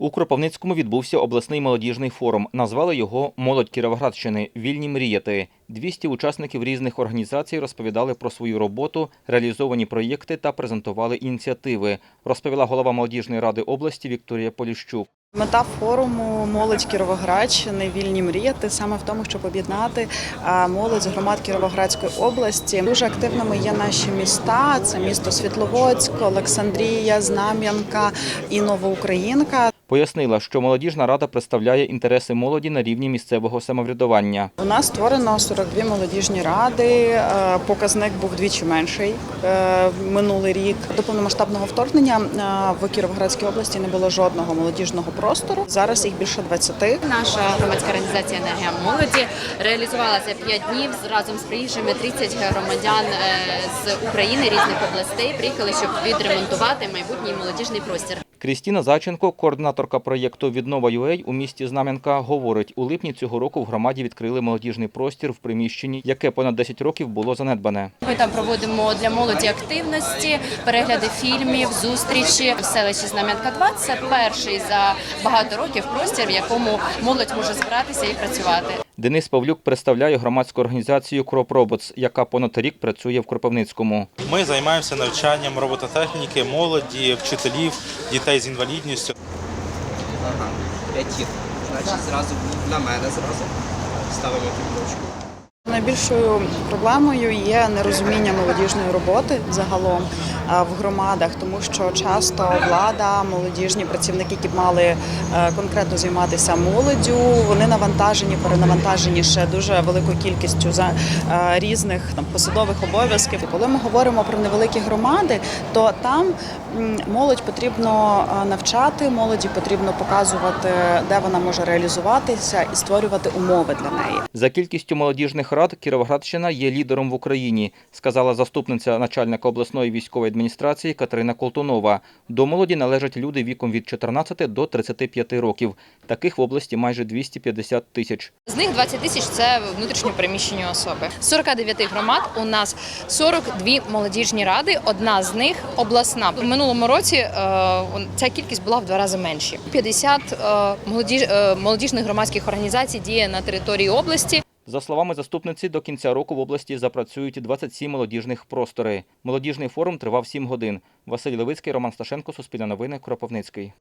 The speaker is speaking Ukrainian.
У Кропивницькому відбувся обласний молодіжний форум. Назвали його Молодь Кіровоградщини. Вільні мріяти. 200 учасників різних організацій розповідали про свою роботу, реалізовані проєкти та презентували ініціативи. Розповіла голова молодіжної ради області Вікторія Поліщук. Мета форуму молодь Кіровоградщини вільні мріяти саме в тому, щоб об'єднати молодь з громад Кіровоградської області. Дуже активними є наші міста. Це місто Світловодськ, Олександрія, Знам'янка і Новоукраїнка. Пояснила, що молодіжна рада представляє інтереси молоді на рівні місцевого самоврядування. У нас створено 42 молодіжні ради. е, Показник був двічі менший е, минулий рік. До повномасштабного вторгнення е, в Кіровоградській області не було жодного молодіжного простору. Зараз їх більше 20. Наша громадська організація енергія молоді реалізувала за 5 днів разом з приїжджими 30 громадян з України різних областей. Приїхали, щоб відремонтувати майбутній молодіжний простір. Крістіна Зайченко, координаторка проєкту Віднова UA у місті Знам'янка, говорить, у липні цього року в громаді відкрили молодіжний простір в приміщенні, яке понад 10 років було занедбане. Ми там проводимо для молоді активності, перегляди фільмів, зустрічі в селищі Знам'янка 2 Це перший за багато років простір, в якому молодь може збиратися і працювати. Денис Павлюк представляє громадську організацію Robots, яка понад рік працює в Кропивницькому. Ми займаємося навчанням робототехніки, молоді, вчителів, дітей з інвалідністю. Ага, п'ятір. Значить, зразу на мене зразу ставимо кіпочку. Найбільшою проблемою є нерозуміння молодіжної роботи загалом в громадах, тому що часто влада, молодіжні працівники, які б мали е, конкретно займатися молоддю, вони навантажені, перенавантажені ще дуже великою кількістю за е, різних там посадових обов'язків. Коли ми говоримо про невеликі громади, то там молодь потрібно е, навчати, молоді потрібно показувати, де вона може реалізуватися і створювати умови для неї. За кількістю молодіжних рад Кіровоградщина є лідером в Україні, сказала заступниця начальника обласної військової адміністрації Катерина Колтунова. До молоді належать люди віком від 14 до 35 років. Таких в області майже 250 тисяч. З них 20 тисяч це внутрішньо переміщені особи. З 49 громад у нас 42 молодіжні ради. Одна з них обласна. В минулому році е, ця кількість була в два рази менші. 50 е, е, молодіжних громадських організацій діє на території області. За словами заступниці, до кінця року в області запрацюють 27 молодіжних простори. Молодіжний форум тривав 7 годин. Василь Левицький, Роман Сташенко, Суспільне новини, Кропивницький.